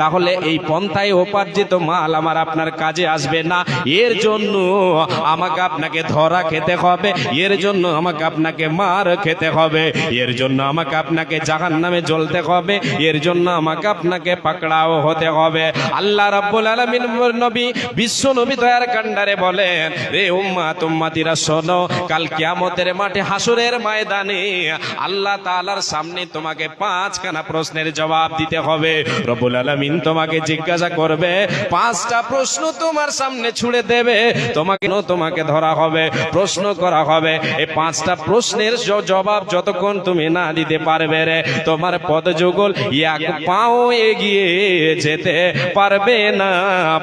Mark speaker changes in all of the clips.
Speaker 1: তাহলে এই পন্থায় উপার্জিত মাল আমার আপনার কাজে আসবে না। এর জন্য আমাকে আপনাকে ধরা খেতে হবে। এর জন্য আমাকে আপনাকে মার খেতে হবে। এর জন্য আমাকে আপনাকে জাহান নামে জ্বলতে হবে। এর জন্য আমাকে আপনাকে পাকড়াও হতে হবে। আল্লাহ রাব্বুল আলামিন নবী বিশ্ব নবী দয়ার কান্ডারে বলেন রে উম্মা তুম্মাতিরা শোনো কাল কিয়ামতের মাঠে হাসুরের ময়দানে আল্লাহ তাআলার সামনে তোমাকে পাঁচখানা প্রশ্নের জবাব দিতে হবে। রব্বুল আলামিন তোমাকে জিজ্ঞাসা করবে, পাঁচটা প্রশ্ন তোমার সামনে ছুড়ে দেবে, তোমাকে তোমাকে ধরা হবে, প্রশ্ন করা হবে। এই পাঁচটা প্রশ্নের জবাব যতক্ষণ তুমি না দিতে পারবে রে, তোমার পদযুগল এক পাও এগিয়ে যেতে পারবে না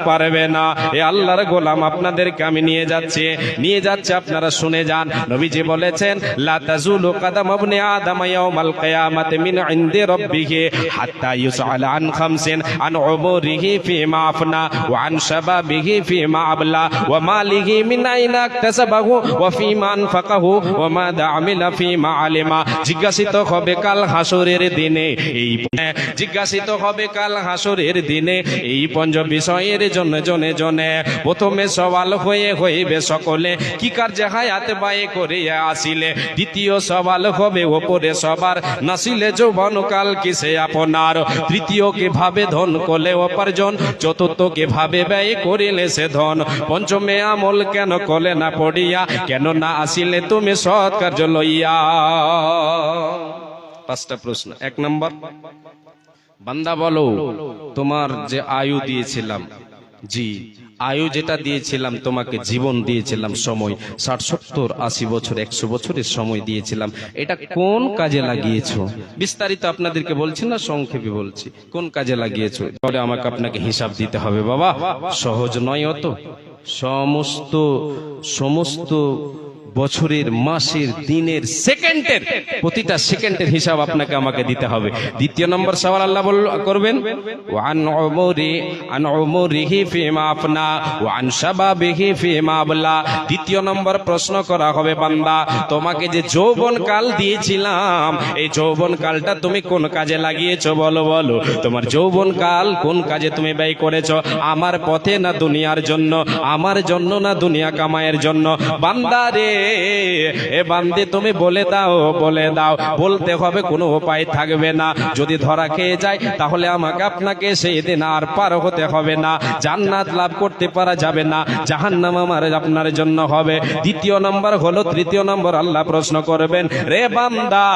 Speaker 1: পারবে না। এ আল্লাহর গোলাম আপনাদেরকে আমি নিয়ে যাচ্ছি, নিয়ে যাচ্ছে, আপনারা শুনে যান। নবীজি বলেছেন, লা তাজুলু কাদাম ইবনে আদম ইয়াউমাল কিয়ামাতি মিন ইনদি রাব্বিহি হাত্তা ইউসআল আন খামসিন। আফনা ওয়া আন শাবাবিহি ফিমা আবলা ওয়া মালিহি মিন আইনা ইকতাসাবাহু ওয়া ফিমা আনফাকাহু ওয়া মাদা আমিলা ফিমা আলিমা জিজ্ঞাসিত হবে কাল হাসরের দিনে জিজ্ঞাসিত হবে কাল হাসরের দিনে এই পঞ্চ বিষয়ের জন্য জনে জনে প্রথমে সওয়াল হয়ে হইবে সকলে, কি কার্যে হায়াতে বায়ে করিয়া আসিলে? দ্বিতীয় সওয়াল হবে ওপরে সবার, নাসিলে যৌবন কাল কিসে আপনার? তৃতীয় কে ভাবে ধন কলে উপার্জন। চতুর্থ কে ভাবে ব্যয় করিলে সে ধন? পঞ্চমে আমল কেন কলে না পড়িয়া? কেন না আসিলে তুমি সৎ কার্য লইয়া। পাঁচটা প্রশ্ন। এক নম্বর, বান্দা বলো, তোমার যে আয়ু দিয়েছিলাম, জি আয়ু যেটা দিয়েছিলাম, তোমাকে জীবন দিয়েছিলাম সময়, ষাট, সত্তর, আশি বছর, একশো বছরের সময় দিয়েছিলাম। এটা কোন কাজে লাগিয়েছ? বিস্তারিত আপনাদেরকে বলছি না, সংক্ষেপে বলছি। কোন কাজে লাগিয়েছ? তাহলে আমাকে আপনাকে হিসাব দিতে হবে, বাবা। সহজ নয় অত। সমস্ত সমস্ত বছরের, মাসের, দিনের, সেকেন্ডের, প্রতিটা সেকেন্ডের হিসাব আপনাকে আমাকে দিতে হবে। দ্বিতীয় নম্বর সওয়াল আল্লাহ বল, করবেন? ওয়ান উমরি, আন উমরিহি ফিমা আফনা, ওয়ান শাবাবিহি ফিমা আবলা। দ্বিতীয় নম্বর প্রশ্ন করা হবে, বান্দা, তোমাকে যে যৌবন কাল দিয়েছিলাম, এই যৌবন কালটা তুমি কোন কাজে লাগিয়েছো? বলো বলো। তোমার যৌবন কাল কোন কাজে তুমি ব্যয় করেছ? আমার পথে না দুনিয়ার জন্য? আমার জন্য না দুনিয়া কামায়ের জন্য? বান্দা রে বান্দে তুমি বলে দাও বলে দাও। বলতে হবে কোনো উপায় থাকবে না। যদি ধরা খেয়ে যায়, তাহলে আমাকে আপনাকে সেই দিন আর পার হতে হবে না। জান্নাত লাভ করতে পারা যাবে না। জাহান্নাম আমার আপনার জন্য হবে। দ্বিতীয় নম্বর হলো, তৃতীয় নম্বর আল্লাহ প্রশ্ন করবেন, রে বান্দা,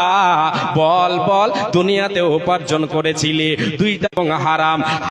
Speaker 1: বল বল, দুনিয়াতে উপার্জন করেছিলি, দুইটা হারাম।